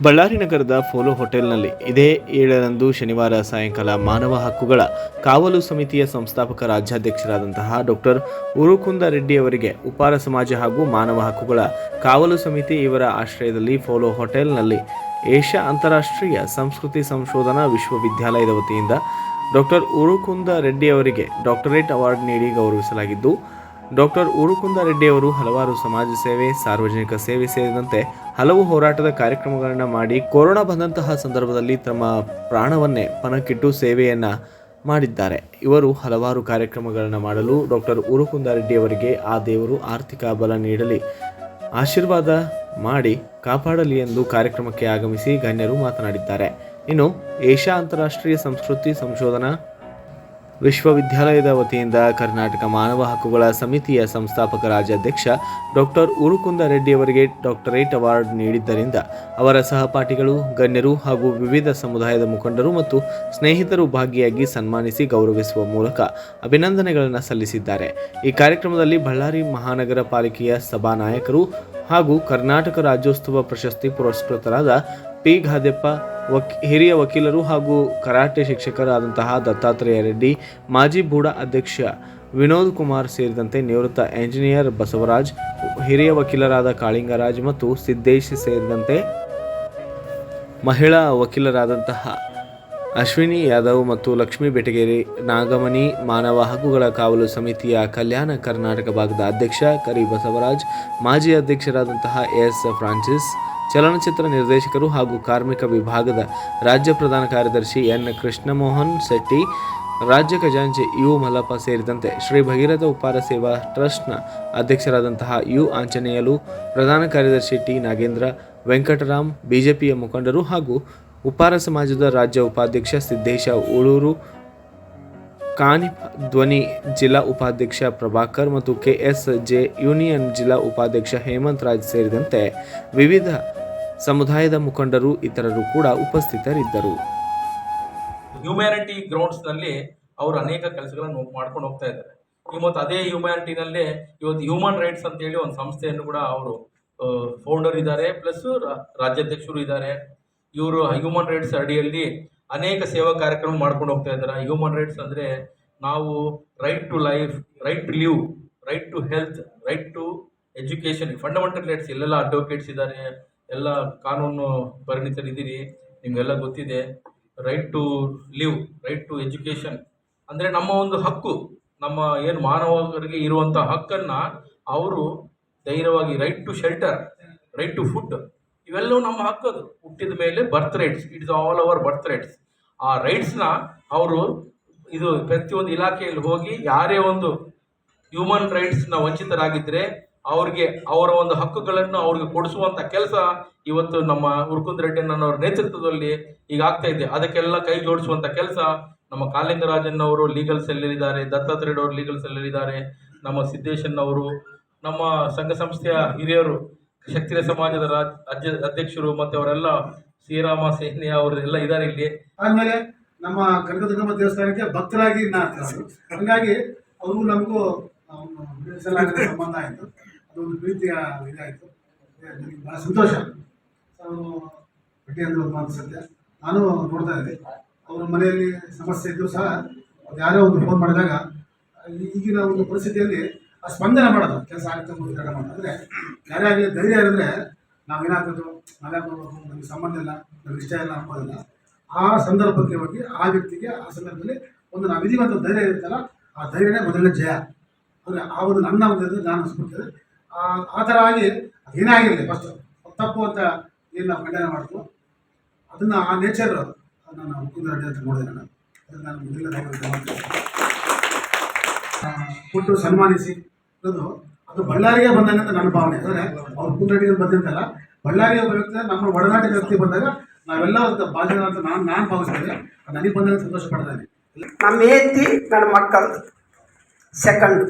ಬಳ್ಳಾರಿ ನಗರದ ಫೋಲೋ ಹೋಟೆಲ್ನಲ್ಲಿ ಇದೇ ಏಳರಂದು ಶನಿವಾರ ಸಾಯಂಕಾಲ ಮಾನವ ಹಕ್ಕುಗಳ ಕಾವಲು ಸಮಿತಿಯ ಸಂಸ್ಥಾಪಕ ರಾಜ್ಯಾಧ್ಯಕ್ಷರಾದಂತಹ ಡಾಕ್ಟರ್ ಉರುಕುಂದ ರೆಡ್ಡಿ ಅವರಿಗೆ ಉಪಾರ ಸಮಾಜ ಹಾಗೂ ಮಾನವ ಹಕ್ಕುಗಳ ಕಾವಲು ಸಮಿತಿ ಇವರ ಆಶ್ರಯದಲ್ಲಿ ಫೋಲೋ ಹೋಟೆಲ್ನಲ್ಲಿ ಏಷ್ಯಾ ಅಂತಾರಾಷ್ಟ್ರೀಯ ಸಂಸ್ಕೃತಿ ಸಂಶೋಧನಾ ವಿಶ್ವವಿದ್ಯಾಲಯದ ವತಿಯಿಂದ ಡಾಕ್ಟರ್ ಉರುಕುಂದ ರೆಡ್ಡಿ ಅವರಿಗೆ ಡಾಕ್ಟರೇಟ್ ಅವಾರ್ಡ್ ನೀಡಿ ಗೌರವಿಸಲಾಗಿದ್ದು ಡಾಕ್ಟರ್ ಉರುಕುಂದ ರೆಡ್ಡಿಯವರು ಹಲವಾರು ಸಮಾಜ ಸೇವೆ, ಸಾರ್ವಜನಿಕ ಸೇವೆ ಸೇರಿದಂತೆ ಹಲವು ಹೋರಾಟದ ಕಾರ್ಯಕ್ರಮಗಳನ್ನು ಮಾಡಿ ಕೊರೋನಾ ಬಂದಂತಹ ಸಂದರ್ಭದಲ್ಲಿ ತಮ್ಮ ಪ್ರಾಣವನ್ನೇ ಪಣಕ್ಕಿಟ್ಟು ಸೇವೆಯನ್ನು ಮಾಡಿದ್ದಾರೆ. ಇವರು ಹಲವಾರು ಕಾರ್ಯಕ್ರಮಗಳನ್ನು ಮಾಡಲು ಡಾಕ್ಟರ್ ಉರುಕುಂದ ರೆಡ್ಡಿಯವರಿಗೆ ಆ ದೇವರು ಆರ್ಥಿಕ ಬಲ ನೀಡಲಿ, ಆಶೀರ್ವಾದ ಮಾಡಿ ಕಾಪಾಡಲಿ ಎಂದು ಕಾರ್ಯಕ್ರಮಕ್ಕೆ ಆಗಮಿಸಿ ಗಣ್ಯರು ಮಾತನಾಡಿದ್ದಾರೆ. ಇನ್ನು ಏಷ್ಯಾ ಅಂತಾರಾಷ್ಟ್ರೀಯ ಸಂಸ್ಕೃತಿ ಸಂಶೋಧನಾ ವಿಶ್ವವಿದ್ಯಾಲಯದ ವತಿಯಿಂದ ಕರ್ನಾಟಕ ಮಾನವ ಹಕ್ಕುಗಳ ಸಮಿತಿಯ ಸಂಸ್ಥಾಪಕ ರಾಜ್ಯಾಧ್ಯಕ್ಷ ಡಾಕ್ಟರ್ ಉರುಕುಂದ ರೆಡ್ಡಿ ಅವರಿಗೆ ಡಾಕ್ಟರೇಟ್ ಅವಾರ್ಡ್ ನೀಡಿದ್ದರಿಂದ ಅವರ ಸಹಪಾಠಿಗಳು, ಗಣ್ಯರು ಹಾಗೂ ವಿವಿಧ ಸಮುದಾಯದ ಮುಖಂಡರು ಮತ್ತು ಸ್ನೇಹಿತರು ಭಾಗಿಯಾಗಿ ಸನ್ಮಾನಿಸಿ ಗೌರವಿಸುವ ಮೂಲಕ ಅಭಿನಂದನೆಗಳನ್ನು ಸಲ್ಲಿಸಿದ್ದಾರೆ. ಈ ಕಾರ್ಯಕ್ರಮದಲ್ಲಿ ಬಳ್ಳಾರಿ ಮಹಾನಗರ ಪಾಲಿಕೆಯ ಸಭಾನಾಯಕರು ಹಾಗೂ ಕರ್ನಾಟಕ ರಾಜ್ಯೋತ್ಸವ ಪ್ರಶಸ್ತಿ ಪುರಸ್ಕೃತರಾದ ಪಿ ಘಾದೆಪ್ಪ ವಕ್ ಹಿರಿಯ ವಕೀಲರು ಹಾಗೂ ಕರಾಟೆ ಶಿಕ್ಷಕರಾದಂತಹ ದತ್ತಾತ್ರೇಯ ರೆಡ್ಡಿ, ಮಾಜಿ ಬೂಡ ಅಧ್ಯಕ್ಷ ವಿನೋದ್ ಕುಮಾರ್ ಸೇರಿದಂತೆ ನಿವೃತ್ತ ಎಂಜಿನಿಯರ್ ಬಸವರಾಜ್, ಹಿರಿಯ ವಕೀಲರಾದ ಕಾಳಿಂಗರಾಜ್ ಮತ್ತು ಸಿದ್ದೇಶ್ ಸೇರಿದಂತೆ ಮಹಿಳಾ ವಕೀಲರಾದಂತಹ ಅಶ್ವಿನಿ ಯಾದವ್ ಮತ್ತು ಲಕ್ಷ್ಮೀ ಬೆಟಗೇರಿ, ನಾಗಮಣಿ, ಮಾನವ ಹಕ್ಕುಗಳ ಕಾವಲು ಸಮಿತಿಯ ಕಲ್ಯಾಣ ಕರ್ನಾಟಕ ಭಾಗದ ಅಧ್ಯಕ್ಷ ಕರಿ ಬಸವರಾಜ್ ಮಾಜಿ ಅಧ್ಯಕ್ಷರಾದಂತಹ ಎಸ್. ಫ್ರಾನ್ಸಿಸ್ ಚಲನಚಿತ್ರ ನಿರ್ದೇಶಕರು ಹಾಗೂ ಕಾರ್ಮಿಕ ವಿಭಾಗದ ರಾಜ್ಯ ಪ್ರಧಾನ ಕಾರ್ಯದರ್ಶಿ ಎನ್. ಕೃಷ್ಣಮೋಹನ್ ಶೆಟ್ಟಿ, ರಾಜ್ಯ ಖಜಾಂಚಿ ಯು. ಮಲ್ಲಪ್ಪ ಸೇರಿದಂತೆ ಶ್ರೀ ಭಗೀರಥ ಉಪಾರ ಸೇವಾ ಟ್ರಸ್ಟ್ನ ಅಧ್ಯಕ್ಷರಾದಂತಹ ಯು. ಆಂಜನೇಯಲು, ಪ್ರಧಾನ ಕಾರ್ಯದರ್ಶಿ ಟಿ. ನಾಗೇಂದ್ರ, ವೆಂಕಟರಾಮ್, ಬಿಜೆಪಿಯ ಮುಖಂಡರು ಹಾಗೂ ಉಪಾರ ಸಮಾಜದ ರಾಜ್ಯ ಉಪಾಧ್ಯಕ್ಷ ಸಿದ್ದೇಶ ಉಳೂರು ಕಾನಿ ಧ್ವನಿ ಜಿಲ್ಲಾ ಉಪಾಧ್ಯಕ್ಷ ಪ್ರಭಾಕರ್ ಮತ್ತು ಕೆಎಸ್ ಜೆ. ಯೂನಿಯನ್ ಜಿಲ್ಲಾ ಉಪಾಧ್ಯಕ್ಷ ಹೇಮಂತ್ ರಾಜ್ ಸೇರಿದಂತೆ ವಿವಿಧ ಸಮುದಾಯದ ಮುಖಂಡರು ಇತರರು ಕೂಡ ಉಪಸ್ಥಿತರಿದ್ದರು. ಹ್ಯುಮ್ಯಾನಿಟಿ ಗ್ರೌಂಡ್ಸ್ನಲ್ಲಿ ಅವರು ಅನೇಕ ಕೆಲಸಗಳನ್ನು ಮಾಡ್ಕೊಂಡು ಹೋಗ್ತಾ ಇದ್ದಾರೆ. ಈ ಮತ್ತು ಅದೇ ಹ್ಯುಮ್ಯಾನಿಟಿನಲ್ಲೇ ಇವತ್ತು ಹ್ಯೂಮನ್ ರೈಟ್ಸ್ ಅಂತ ಹೇಳಿ ಒಂದು ಸಂಸ್ಥೆಯನ್ನು ಕೂಡ ಅವರು ಫೌಂಡರ್ ಇದ್ದಾರೆ ಪ್ಲಸ್ ರಾಜ್ಯಾಧ್ಯಕ್ಷರು ಇದ್ದಾರೆ. ಇವರು ಹ್ಯೂಮನ್ ರೈಟ್ಸ್ ಅಡಿಯಲ್ಲಿ ಅನೇಕ ಸೇವಾ ಕಾರ್ಯಕ್ರಮ ಮಾಡ್ಕೊಂಡು ಹೋಗ್ತಾ ಇದ್ದಾರೆ. ಹ್ಯೂಮನ್ ರೈಟ್ಸ್ ಅಂದರೆ ನಾವು right to life right to live right to health right to education fundamental rights ಎಲ್ಲೆಲ್ಲ ಅಡ್ವೊಕೇಟ್ಸ್ ಇದ್ದಾರೆ. ಎಲ್ಲ ಕಾನೂನು ಪರಿಣಿತರಿದ್ದೀರಿ, ನಿಮಗೆಲ್ಲ ಗೊತ್ತಿದೆ right to live right to education ಅಂದರೆ ನಮ್ಮ ಒಂದು ಹಕ್ಕು, ನಮ್ಮ ಏನು ಮಾನವರಿಗೆ ಇರುವಂಥ ಹಕ್ಕನ್ನು ಅವರು ಧೈರ್ಯವಾಗಿ right to shelter right to food ಇವೆಲ್ಲವೂ ನಮ್ಮ ಹಕ್ಕದು ಹುಟ್ಟಿದ ಮೇಲೆ birth rights it's all our birth rights ಆ ರೈಟ್ಸ್ನ ಅವರು ಇದು ಪ್ರತಿಯೊಂದು ಇಲಾಖೆಯಲ್ಲಿ ಹೋಗಿ ಯಾರೇ ಒಂದು ಹ್ಯೂಮನ್ ರೈಟ್ಸ್ನ ವಂಚಿತರಾಗಿದ್ದರೆ ಅವ್ರಿಗೆ ಅವರ ಒಂದು ಹಕ್ಕುಗಳನ್ನು ಅವ್ರಿಗೆ ಕೊಡಿಸುವಂಥ ಕೆಲಸ ಇವತ್ತು ನಮ್ಮ ಉರ್ಕುಂದ್ ರೆಡ್ಡಿಯಣ್ಣನವರ ನೇತೃತ್ವದಲ್ಲಿ ಈಗ ಆಗ್ತಾ ಇದೆ. ಅದಕ್ಕೆಲ್ಲ ಕೈ ಜೋಡಿಸುವಂಥ ಕೆಲಸ ನಮ್ಮ ಕಾಲಿಂಗರಾಜನ್ ಅವರು ಲೀಗಲ್ ಸೆಲ್ಲಲ್ಲಿದ್ದಾರೆ ದತ್ತಾತ್ರೇಯ ಅವರು ಲೀಗಲ್ ಸೆಲ್ಲಲ್ಲಿದ್ದಾರೆ ನಮ್ಮ ಸಿದ್ದೇಶನ್ ಅವರು, ನಮ್ಮ ಸಂಘ ಸಂಸ್ಥೆಯ ಹಿರಿಯರು, ಶಕ್ತಿರ ಸಮಾಜದ ರಾಜ್ ಅಧ್ಯ ಅಧ್ಯಕ್ಷರು ಮತ್ತು ಅವರೆಲ್ಲ ಶ್ರೀರಾಮ ಸೇನೆ ಅವರು ಎಲ್ಲ ಇದ್ದಾರೆ ಇಲ್ಲಿ. ಆದ್ಮೇಲೆ ನಮ್ಮ ಕನಕದುರ್ಗಮ್ಮ ದೇವಸ್ಥಾನಕ್ಕೆ ಭಕ್ತರಾಗಿ ಹಂಗಾಗಿ ಅವರು ನಮಗೂ ಸಂಬಂಧ ಆಯಿತು. ಅದೊಂದು ಪ್ರೀತಿಯ ಇದಾಯಿತು. ನನಗೆ ಭಾಳ ಸಂತೋಷ. ಅವರು ಭೇಟಿ ಅಂದ್ರೆ ಒಂದು ಮಾತು ಸತ್ಯ ನಾನು ನೋಡ್ತಾ ಇದ್ದೆ. ಅವ್ರ ಮನೆಯಲ್ಲಿ ಸಮಸ್ಯೆ ಇದ್ದರೂ ಸಹ ಅವ್ರು ಯಾರೋ ಒಂದು ಫೋನ್ ಮಾಡಿದಾಗ ಈಗಿನ ಒಂದು ಪರಿಸ್ಥಿತಿಯಲ್ಲಿ ಆ ಸ್ಪಂದನೆ ಮಾಡೋದು, ಕೆಲಸ ಆಗುತ್ತೆ ಹೋರಾಟ ಮಾಡೋದಂದರೆ ಯಾರೇ ಆಗಲಿ ಧೈರ್ಯ ಇರಿದ್ರೆ ನಾವೇನಾಗ್ಬೋದು ನಾವ್ಯಾಕೆ ಮಾಡಬೇಕು ನಮಗೆ ಸಂಬಂಧ ಇಲ್ಲ, ನಮ್ಗೆ ಇಷ್ಟ ಇಲ್ಲ ಅಂಬೋದಿಲ್ಲ. ಆ ಸಂದರ್ಭಕ್ಕೆ ಹೋಗಿ ಆ ವ್ಯಕ್ತಿಗೆ ಆ ಸಂದರ್ಭದಲ್ಲಿ ಒಂದು ನಾವು ವಿಧಿವಂತ ಧೈರ್ಯ ಇರುತ್ತಲ್ಲ, ಆ ಧೈರ್ಯನೇ ಮೊದಲನೇ ಜಯ. ಅಂದರೆ ಆ ಒಂದು ನನ್ನ ಒಂದು ನಾನು ಆ ಥರ ಆಗಿ ಅದೇನೇ ಆಗಿರಲಿ ಫಸ್ಟ್ ತಪ್ಪು ಅಂತ ಏನು ನಾವು ಖಂಡನೆ ಮಾಡಿದ್ವು? ಅದನ್ನು ಆ ನೇಚರ್ ನಾನು ಮುಕುಂದ ರೆಡ್ಡಿ ಅಂತ ನೋಡಿದೆ ನಾನು ಅದನ್ನು ನಾನು ಮೊದಲನೇ ಕೊಟ್ಟು ಸನ್ಮಾನಿಸಿ. ಅದು ಅದು ಬಳ್ಳಾರಿಗೆ ಬಂದಂಗೆ ಅಂತ ನನ್ನ ಭಾವನೆ. ಅಂದರೆ ಅವ್ರು ಕುಂದರೆಡ್ಡಿ ಬಂದಂತಲ್ಲ ಬಳ್ಳಾರಿಗೆ ಒಬ್ಬ ವ್ಯಕ್ತಿ ನಮ್ಮ ಒಡನಾಟಿನ ವ್ಯಕ್ತಿ ಬಂದಾಗ ನಾವೆಲ್ಲ ಬಾಧ್ಯನ ಅಂತ ನಾನು ನಾನು ಭಾವಿಸ್ತೇನೆ. ನನಗೆ ಬಂದಾಗ ಸಂತೋಷ ಪಡ್ತಾನೆ ನಮ್ಮ ಹೆಂಡತಿ, ನನ್ನ ಮಕ್ಕಳು ಸೆಕೆಂಡ್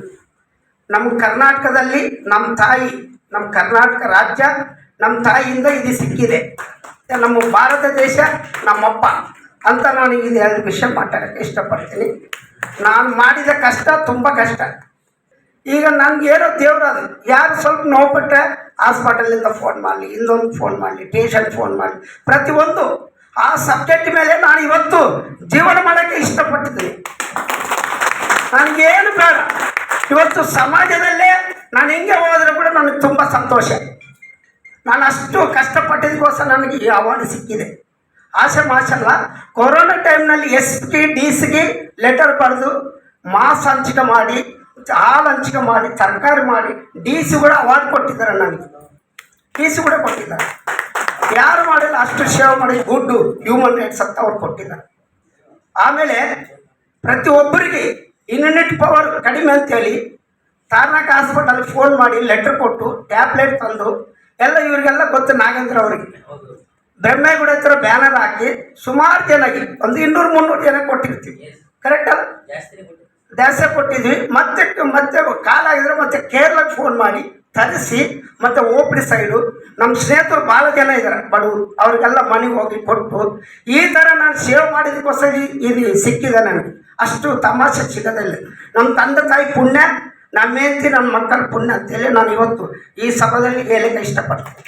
ನಮ್ಮ ಕರ್ನಾಟಕದಲ್ಲಿ ನಮ್ಮ ತಾಯಿ ನಮ್ಮ ಕರ್ನಾಟಕ ರಾಜ್ಯ ನಮ್ಮ ತಾಯಿಯಿಂದ ಇದು ಸಿಕ್ಕಿದೆ. ನಮ್ಮ ಭಾರತ ದೇಶ ನಮ್ಮಪ್ಪ ಅಂತ ನಾನು ಇದು ಎರಡು ವಿಷಯ ಮಾತಾಡೋಕ್ಕೆ ಇಷ್ಟಪಡ್ತೀನಿ. ನಾನು ಮಾಡಿದ ಕಷ್ಟ ತುಂಬ ಕಷ್ಟ. ಈಗ ನನಗೆ ಏನೋ ದೇವ್ರದು ಯಾರು ಸ್ವಲ್ಪ ನೋವು ಬಿಟ್ಟರೆ ಹಾಸ್ಪಿಟಲಿಂದ ಫೋನ್ ಮಾಡಲಿ, ಇನ್ನೊಂದು ಫೋನ್ ಮಾಡಲಿ ಟೇಷನ್ ಫೋನ್ ಮಾಡಲಿ. ಪ್ರತಿಯೊಂದು ಆ ಸಬ್ಜೆಕ್ಟ್ ಮೇಲೆ ನಾನು ಇವತ್ತು ಜೀವನ ಮಾಡೋಕ್ಕೆ ಇಷ್ಟಪಟ್ಟಿದ್ದೀನಿ. ನನಗೇನು ಬೇಡ. ಇವತ್ತು ಸಮಾಜದಲ್ಲೇ ನಾನು ಹೆಂಗೆ ಹೋದ್ರೆ ಕೂಡ ನನಗೆ ತುಂಬ ಸಂತೋಷ. ನಾನು ಅಷ್ಟು ಕಷ್ಟಪಟ್ಟಿದ್ದಕ್ಕೋಸ್ಕರ ನನಗೆ ಈ ಅವಾರ್ಡ್ ಸಿಕ್ಕಿದೆ. ಆಸೆ ಮಾಸಲ್ಲ ಕೊರೋನಾ ಟೈಮ್ನಲ್ಲಿ ಎಸ್ ಪಿ ಡಿ ಸಿಗೆ ಲೆಟರ್ ಬರೆದು ಮಾಸ್ ಹಂಚಿಕೆ ಮಾಡಿ, ಹಾಲು ಹಂಚಿಕೆ ಮಾಡಿ, ತರಕಾರಿ ಮಾಡಿ ಡಿ ಸಿ ಕೂಡ ಅವಾರ್ಡ್ ಕೊಟ್ಟಿದ್ದಾರೆ ನನಗೆ. ಡಿ ಸಿ ಕೂಡ ಕೊಟ್ಟಿದ್ದಾರೆ. ಯಾರು ಮಾಡಿಲ್ಲ, ಅಷ್ಟು ಸೇವೆ ಮಾಡಿ ಗುಡ್ಡು ಹ್ಯೂಮನ್ ರೈಟ್ಸ್ ಅಂತ ಅವ್ರು ಕೊಟ್ಟಿದ್ದಾರೆ. ಆಮೇಲೆ ಪ್ರತಿಯೊಬ್ಬರಿಗೆ ಇಮ್ಯುನಿಟಿ ಪವರ್ ಕಡಿಮೆ ಅಂತೇಳಿ ತಾರ್ನಾಕ್ ಹಾಸ್ಪಿಟಲ್ ಫೋನ್ ಮಾಡಿ ಲೆಟ್ರ್ ಕೊಟ್ಟು ಟ್ಯಾಬ್ಲೆಟ್ ತಂದು ಎಲ್ಲ ಇವರಿಗೆಲ್ಲ ಗೊತ್ತು ನಾಗೇಂದ್ರ ಅವರಿಗೆ. ಬ್ರಹ್ಮೇಗುಡ ಹತ್ರ ಬ್ಯಾನರ್ ಹಾಕಿ ಸುಮಾರು ಜನಗೆ ಒಂದು ಇನ್ನೂರು ಮುನ್ನೂರು ಜನ ಕೊಟ್ಟಿರ್ತೀವಿ. ಕರೆಕ್ಟ್ ಅಲ್ಲ? ಜಾಸ್ತಿ ಕೊಟ್ಟಿದ್ವಿ. ಮತ್ತೆ ಮತ್ತೆ ಕಾಲಾಗಿದ್ರೆ ಮತ್ತೆ ಕೇರಳಕ್ಕೆ ಫೋನ್ ಮಾಡಿ ತರಿಸಿ, ಮತ್ತೆ ಓಪಡಿ ಸೈಡು ನಮ್ಮ ಸ್ನೇಹಿತರು ಭಾಳ ಜನ ಇದ್ದಾರೆ ಬಡವರು, ಅವ್ರಿಗೆಲ್ಲ ಮನೆಗೆ ಹೋಗಿ ಕೊಟ್ಟು, ಈ ಥರ ನಾನು ಸೇವ್ ಮಾಡಿದಕ್ಕೋಸ್ಕರ ಇದು ಸಿಕ್ಕಿದೆ ನನಗೆ. ಅಷ್ಟು ತಮಾಷೆ ಸಿಗೋದಿಲ್ಲ. ನಮ್ಮ ತಂದೆ ತಾಯಿ ಪುಣ್ಯ ನಮ್ಮ ಹೆಂಡತಿ ನನ್ನ ಮಕ್ಕಳ ಪುಣ್ಯ ಅಂತೇಳಿ ನಾನು ಇವತ್ತು ಈ ಸಭದಲ್ಲಿ ಹೇಳಕ್ಕೆ ಇಷ್ಟಪಡ್ತೀನಿ.